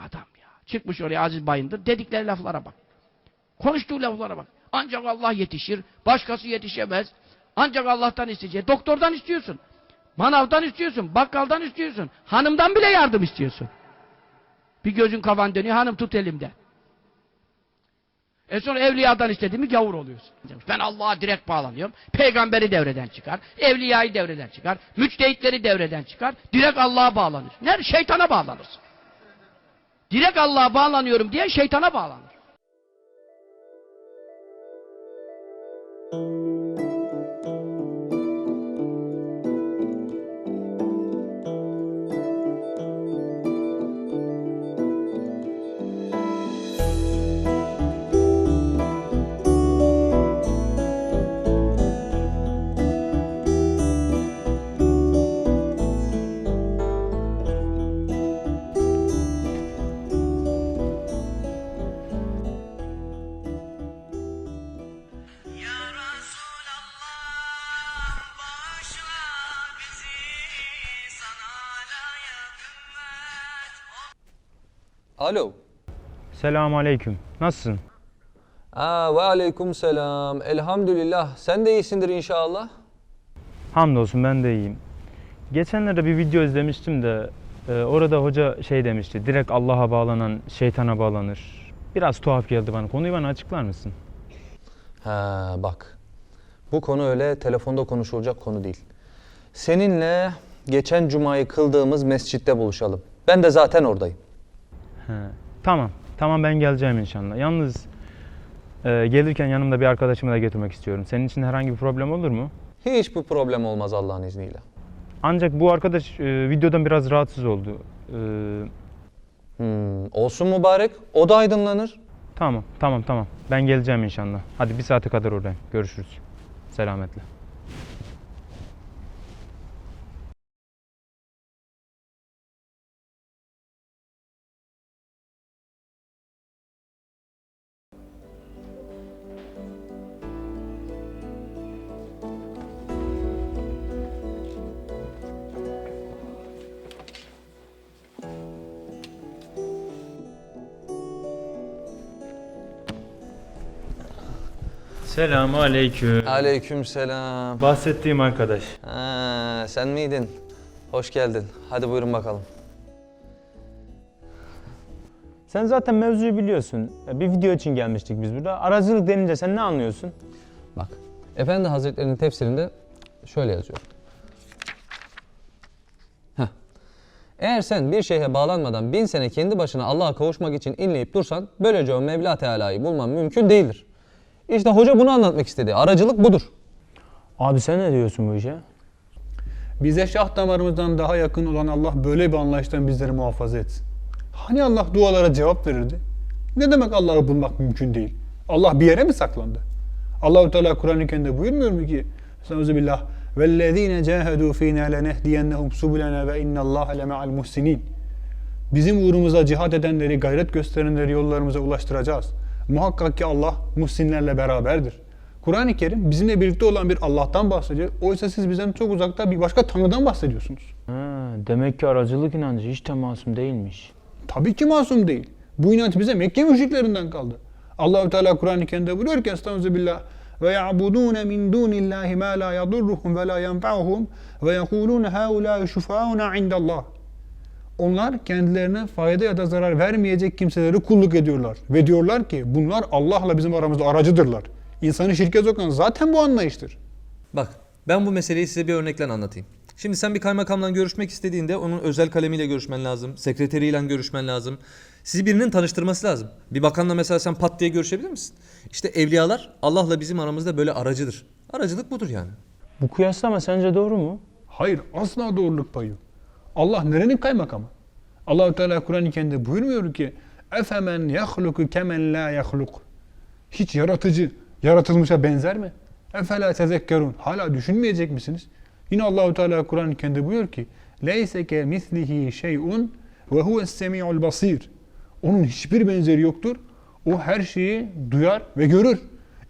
Adam ya. Çıkmış oraya Aziz Bayındır. Dedikleri laflara bak. Konuştuğu laflara bak. Ancak Allah yetişir. Başkası yetişemez. Ancak Allah'tan isteyecek. Doktordan istiyorsun. Manavdan istiyorsun. Bakkaldan istiyorsun. Hanımdan bile yardım istiyorsun. Bir gözün kafan dönüyor. Hanım tut elimden. E sonra evliyadan istedi mi gavur oluyorsun. Ben Allah'a direkt bağlanıyorum. Peygamberi devreden çıkar. Evliyayı devreden çıkar. Müçtehitleri devreden çıkar. Direkt Allah'a bağlanır. Nerede? Şeytana bağlanırsın. Direkt Allah'a bağlanıyorum diye şeytana bağlanır. Alo. Selamun aleyküm. Nasılsın? Aa, ve aleyküm selam. Elhamdülillah. Sen de iyisindir inşallah. Hamdolsun ben de iyiyim. Geçenlerde bir video izlemiştim de e, orada hoca şey demişti. Direkt Allah'a bağlanan şeytana bağlanır. Biraz tuhaf geldi bana. Konuyu bana açıklar mısın? Ha bak. Bu konu öyle telefonda konuşulacak konu değil. Seninle geçen cumayı kıldığımız mescitte buluşalım. Ben de zaten oradayım. He. Tamam. Tamam ben geleceğim inşallah. Yalnız e, gelirken yanımda bir arkadaşımı da götürmek istiyorum. Senin için herhangi bir problem olur mu? Hiçbir problem olmaz Allah'ın izniyle. Ancak bu arkadaş e, videodan biraz rahatsız oldu. E, Hmm, olsun mübarek. O da aydınlanır. tamam, tamam, tamam. Ben geleceğim inşallah. Hadi bir saate kadar oradayım. Görüşürüz. Selametle. Selamun aleyküm. Aleyküm selam. Bahsettiğim arkadaş. Ha, sen miydin? Hoş geldin. Hadi buyurun bakalım. Sen zaten mevzuyu biliyorsun. Bir video için gelmiştik biz burada. Aracılık denince sen ne anlıyorsun? Bak. Efendi Hazretleri'nin tefsirinde şöyle yazıyor. Heh. Eğer sen bir şeyhe bağlanmadan bin sene kendi başına Allah'a kavuşmak için inleyip dursan böylece o Mevla Teala'yı bulman mümkün değildir. İşte hoca bunu anlatmak istedi. Aracılık budur. Abi sen ne diyorsun bu işe? Bize şah damarımızdan daha yakın olan Allah böyle bir anlayıştan bizleri muhafaza etsin. Hani Allah dualara cevap verirdi? Ne demek Allah'ı bulmak mümkün değil? Allah bir yere mi saklandı? Allahu Teala Kur'an-ı Kerim'de buyurmuyor mu ki? Estağfirullah. Vellezine cahadu fina lenehdiyennehum subulana ve innallaha leme'al muhsinin. Bizim uğrumuza cihat edenleri, gayret gösterenleri yollarımıza ulaştıracağız. Muhakkak ki Allah muhsinlerle beraberdir. Kur'an-ı Kerim bizimle birlikte olan bir Allah'tan bahsediyor. Oysa siz bizden çok uzakta bir başka Tanrı'dan bahsediyorsunuz. Ha, demek ki aracılık inancı hiç de masum değilmiş. Tabii ki masum değil. Bu inanç bize Mekke müşriklerinden kaldı. Allahu Teala Kur'an-ı Kerim'de buyuruyor ki Estağfirullah ve ya'budun min dunillahi ma la yadurruhum ve la yenfa'uhum ve yekulun haula şufauna indallah. Onlar kendilerine fayda ya da zarar vermeyecek kimseleri kulluk ediyorlar. Ve diyorlar ki bunlar Allah'la bizim aramızda aracıdırlar. İnsanı şirke sokan zaten bu anlayıştır. Bak ben bu meseleyi size bir örnekle anlatayım. Şimdi sen bir kaymakamla görüşmek istediğinde onun özel kalemiyle görüşmen lazım. Sekreteriyle görüşmen lazım. Sizi birinin tanıştırması lazım. Bir bakanla mesela sen pat diye görüşebilir misin? İşte evliyalar Allah'la bizim aramızda böyle aracıdır. Aracılık budur yani. Bu kıyaslama sence doğru mu? Hayır asla doğruluk payı yok. Allah nerenin kaymakamı? Allahu Teala Kur'an-ı Kerim'de buyurmuyor ki efemen yahluku kemen la yahluk. Hiç yaratıcı yaratılmışa benzer mi? Efela tezekkerun. Hala düşünmeyecek misiniz? Yine Allahu Teala Kur'an-ı Kerim'de buyuruyor ki leyse ke mislihi şey'un ve huves semi'ul basir. Onun hiçbir benzeri yoktur. O her şeyi duyar ve görür.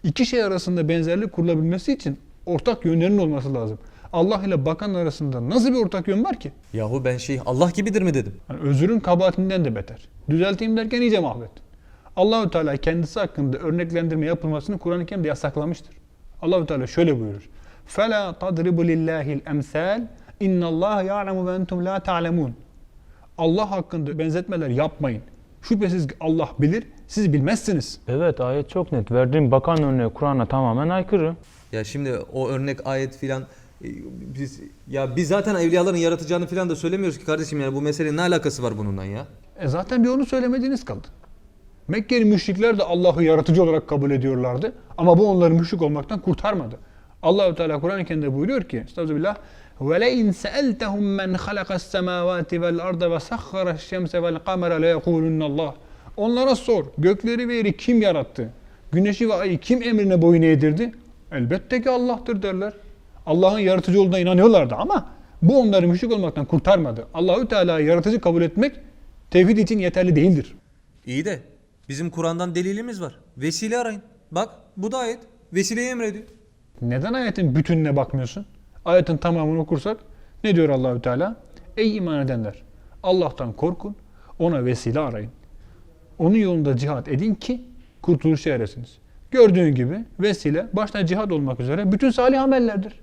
İki şey arasında benzerlik kurulabilmesi için ortak yönlerin olması lazım. Allah ile bakan arasında nasıl bir ortak yön var ki? Yahu ben şey Allah gibidir mi dedim. Yani özürün kabahatinden de beter. Düzelteyim derken iyice mahvettin. Allahü Teala kendisi hakkında örneklendirme yapılmasını Kur'an-ı Kerim'de yasaklamıştır. Allahü Teala şöyle buyurur. فَلَا تَضْرِبُ لِلّٰهِ الْاَمْثَالِ اِنَّ اللّٰهَ يَعْلَمُ وَاَنْتُمْ لَا تَعْلَمُونَ Allah hakkında benzetmeler yapmayın. Şüphesiz ki Allah bilir, siz bilmezsiniz. Evet ayet çok net. Verdiğim bakan örneği Kur'an'a tamamen aykırı. Ya şimdi o örnek ayet filan e, e, biz ya biz zaten evliyaların yaratacağını falan da söylemiyoruz ki kardeşim yani bu meselenin ne alakası var bununla ya? E zaten bir onu söylemediğiniz kaldı. Mekkeli müşrikler de Allah'ı yaratıcı olarak kabul ediyorlardı ama bu onları müşrik olmaktan kurtarmadı. Allahü Teala Kur'an-ı Kerim'de buyuruyor ki: Estağfirullah. Ve le in sa'altahum men halakas semawati vel arda ve sahhara şemse vel kamera le yekulunallah. Onlara sor. Gökleri ve yeri kim yarattı? Güneşi ve ayı kim emrine boyun eğdirdi? Elbette ki Allah'tır derler. Allah'ın yaratıcı olduğuna inanıyorlardı ama bu onları müşrik olmaktan kurtarmadı. Allahü Teala'yı yaratıcı kabul etmek tevhid için yeterli değildir. İyi de bizim Kur'an'dan delilimiz var. Vesile arayın. Bak bu da ayet. Vesileyi emrediyor. Neden ayetin bütününe bakmıyorsun? Ayetin tamamını okursak ne diyor Allahü Teala? Ey iman edenler! Allah'tan korkun, ona vesile arayın. Onun yolunda cihat edin ki kurtuluşa eresiniz. Gördüğün gibi vesile başta cihat olmak üzere bütün salih amellerdir.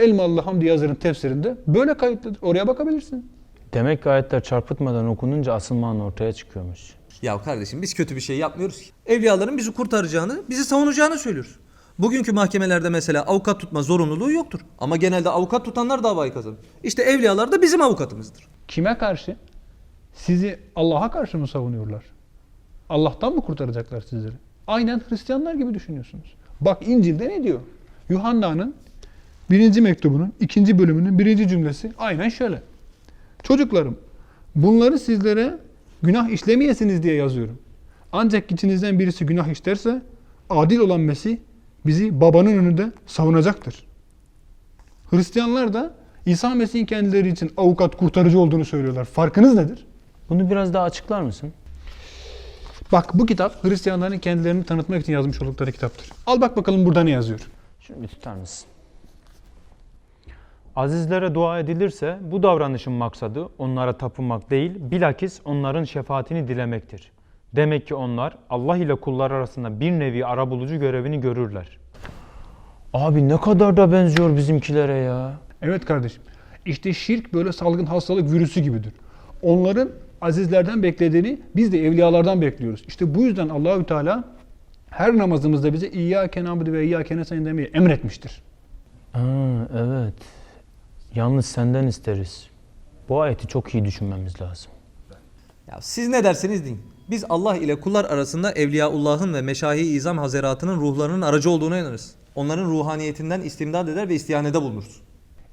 Elmalı Hamdi Yazır'ın tefsirinde böyle kayıtlıdır. Oraya bakabilirsin. Demek ki ayetler çarpıtmadan okununca asıl mana ortaya çıkıyormuş. Ya kardeşim biz kötü bir şey yapmıyoruz ki. Evliyaların bizi kurtaracağını, bizi savunacağını söylüyoruz. Bugünkü mahkemelerde mesela avukat tutma zorunluluğu yoktur. Ama genelde avukat tutanlar davayı kazanır. İşte evliyalar da bizim avukatımızdır. Kime karşı? Sizi Allah'a karşı mı savunuyorlar? Allah'tan mı kurtaracaklar sizleri? Aynen Hristiyanlar gibi düşünüyorsunuz. Bak İncil'de ne diyor? Yuhanna'nın birinci mektubunun ikinci bölümünün birinci cümlesi aynen şöyle. Çocuklarım bunları sizlere günah işlemeyesiniz diye yazıyorum. Ancak içinizden birisi günah işlerse adil olan Mesih bizi babanın önünde savunacaktır. Hristiyanlar da İsa Mesih'in kendileri için avukat kurtarıcı olduğunu söylüyorlar. Farkınız nedir? Bunu biraz daha açıklar mısın? Bak bu kitap Hristiyanların kendilerini tanıtmak için yazmış oldukları kitaptır. Al bak bakalım burada ne yazıyor. Şunu bir tutar mısın? Azizlere dua edilirse bu davranışın maksadı onlara tapınmak değil, bilakis onların şefaatini dilemektir. Demek ki onlar Allah ile kullar arasında bir nevi arabulucu görevini görürler. Abi ne kadar da benziyor bizimkilere ya. Evet kardeşim. İşte şirk böyle salgın hastalık virüsü gibidir. Onların azizlerden beklediğini biz de evliyalardan bekliyoruz. İşte bu yüzden Allahü Teala her namazımızda bize İyyâke nâbudu ve İyyâke nestaîn demeyi emretmiştir. Aa, evet. Yalnız senden isteriz. Bu ayeti çok iyi düşünmemiz lazım. Ya siz ne derseniz deyin. Biz Allah ile kullar arasında Evliyaullah'ın ve Meşahi İzam Hazeratı'nın ruhlarının aracı olduğuna inanırız. Onların ruhaniyetinden istimdad eder ve istihanede bulunuruz.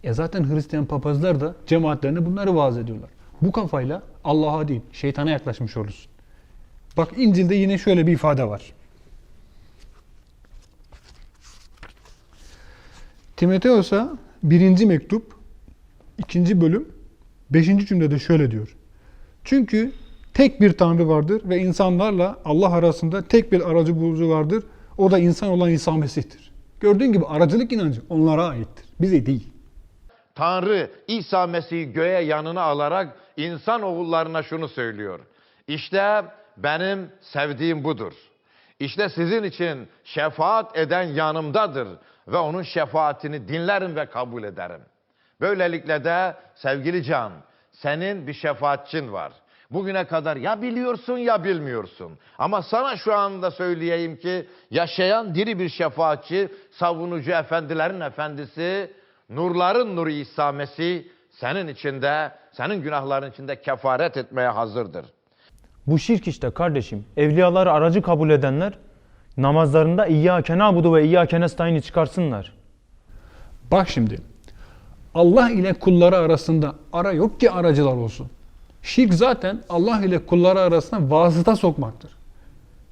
E zaten Hristiyan papazlar da cemaatlerine bunları vaaz ediyorlar. Bu kafayla Allah'a değil şeytana yaklaşmış olursun. Bak İncil'de yine şöyle bir ifade var. Timoteos'a birinci mektup, ikinci bölüm, beşinci cümlede şöyle diyor. Çünkü tek bir Tanrı vardır ve insanlarla Allah arasında tek bir aracı bulucu vardır. O da insan olan İsa Mesih'tir. Gördüğün gibi aracılık inancı onlara aittir. Bize değil. Tanrı İsa Mesih'i göğe yanına alarak insan oğullarına şunu söylüyor. İşte benim sevdiğim budur. İşte sizin için şefaat eden yanımdadır ve onun şefaatini dinlerim ve kabul ederim. Böylelikle de sevgili Can, senin bir şefaatçin var. Bugüne kadar ya biliyorsun ya bilmiyorsun. Ama sana şu anda söyleyeyim ki yaşayan diri bir şefaatçi, savunucu efendilerin efendisi, nurların nuru İsa Mesih senin içinde, senin günahların içinde kefaret etmeye hazırdır. Bu şirk işte kardeşim. Evliyaları aracı kabul edenler namazlarında İyyâke nâbudu ve İyyâke nestaîn'i çıkarsınlar. Bak şimdi. Allah ile kulları arasında ara yok ki aracılar olsun. Şirk zaten Allah ile kulları arasında vasıta sokmaktır.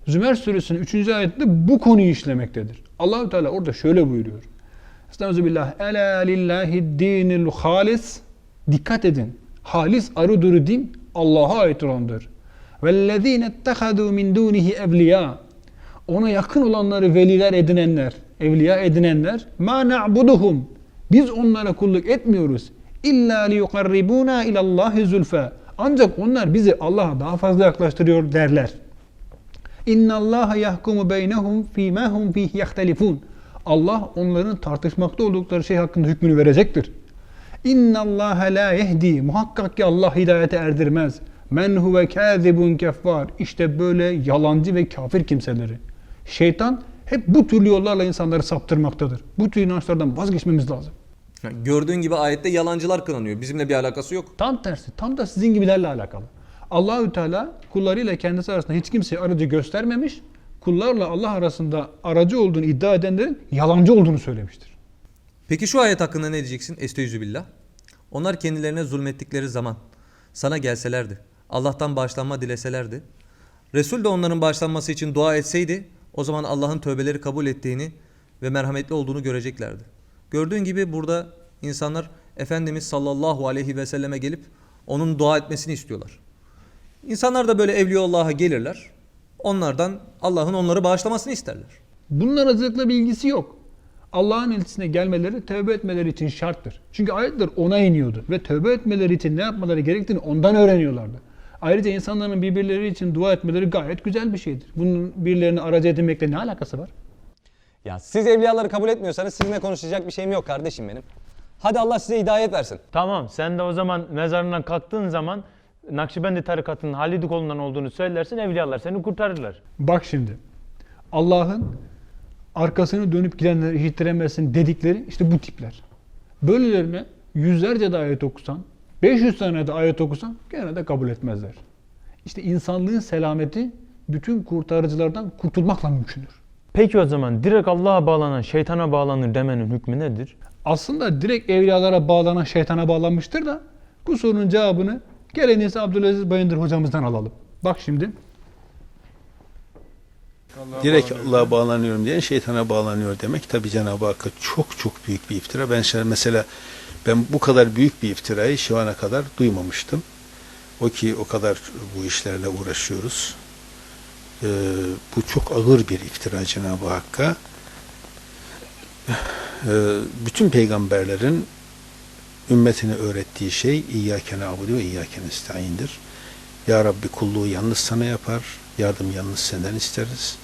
Zümer suresinin 3. ayetinde bu konuyu işlemektedir. Allahü Teala orada şöyle buyuruyor. Estağfirullah. Ela lillahi dinil halis. Dikkat edin. Halis arı duru din Allah'a ait olandır. Vellezine ettehadu min dunihi evliya. Ona yakın olanları veliler edinenler, evliya edinenler. Ma na'buduhum. Biz onlara kulluk etmiyoruz. İlla li yukarribuna ilallahi zulfa. Ancak onlar bizi Allah'a daha fazla yaklaştırıyor derler. İnna Allah yahkumu beynehum fîmâ hum fîh yahtelifûn. Allah onların tartışmakta oldukları şey hakkında hükmünü verecektir. İnna Allah la yehdi. Muhakkak ki Allah hidayete erdirmez. Men huve kâzibun keffar. İşte böyle yalancı ve kafir kimseleri. Şeytan hep bu türlü yollarla insanları saptırmaktadır. Bu tür inançlardan vazgeçmemiz lazım. Gördüğün gibi ayette yalancılar kınanıyor. Bizimle bir alakası yok. Tam tersi, tam da sizin gibilerle alakalı. Allahü Teala kullarıyla kendisi arasında hiç kimseye aracı göstermemiş. Kullarla Allah arasında aracı olduğunu iddia edenlerin yalancı olduğunu söylemiştir. Peki şu ayet hakkında ne diyeceksin? Estaizu billah. Onlar kendilerine zulmettikleri zaman sana gelselerdi. Allah'tan bağışlanma dileselerdi. Resul de onların bağışlanması için dua etseydi o zaman Allah'ın tövbeleri kabul ettiğini ve merhametli olduğunu göreceklerdi. Gördüğün gibi burada insanlar Efendimiz sallallahu aleyhi ve selleme gelip onun dua etmesini istiyorlar. İnsanlar da böyle Evliyaullah'a gelirler. Onlardan Allah'ın onları bağışlamasını isterler. Bunun aracılıkla bir ilgisi yok. Allah'ın elçisine gelmeleri tövbe etmeleri için şarttır. Çünkü ayetler ona iniyordu ve tövbe etmeleri için ne yapmaları gerektiğini ondan öğreniyorlardı. Ayrıca insanların birbirleri için dua etmeleri gayet güzel bir şeydir. Bunun birilerini aracı edinmekle ne alakası var? Ya siz evliyaları kabul etmiyorsanız sizinle konuşacak bir şeyim yok kardeşim benim. Hadi Allah size hidayet versin. Tamam sen de o zaman mezarından kalktığın zaman Nakşibendi tarikatının Halid kolundan olduğunu söylersin evliyalar seni kurtarırlar. Bak şimdi. Allah'ın arkasını dönüp gidenleri işittiremezsin dedikleri işte bu tipler. Böylelerine yüzlerce de ayet okusan, 500 tane de ayet okusan gene de kabul etmezler. İşte insanlığın selameti bütün kurtarıcılardan kurtulmakla mümkündür. Peki o zaman direkt Allah'a bağlanan şeytana bağlanır demenin hükmü nedir? Aslında direkt evliyalara bağlanan şeytana bağlanmıştır da bu sorunun cevabını gel en iyisi Abdülaziz Bayındır hocamızdan alalım. Bak şimdi. direkt Allah'a bağlanıyorum diyen şeytana bağlanıyor demek tabi Cenab-ı Hakk'a çok çok büyük bir iftira. Ben şöyle mesela ben bu kadar büyük bir iftirayı şu ana kadar duymamıştım. O ki o kadar bu işlerle uğraşıyoruz. Ee, bu çok ağır bir iftira Cenab-ı Hakk'a. Ee, bütün peygamberlerin ümmetine öğrettiği şey İyyâke na'budu ve İyyâke nestaîn'dir. Ya Rabbi kulluğu yalnız sana yapar, yardım yalnız senden isteriz.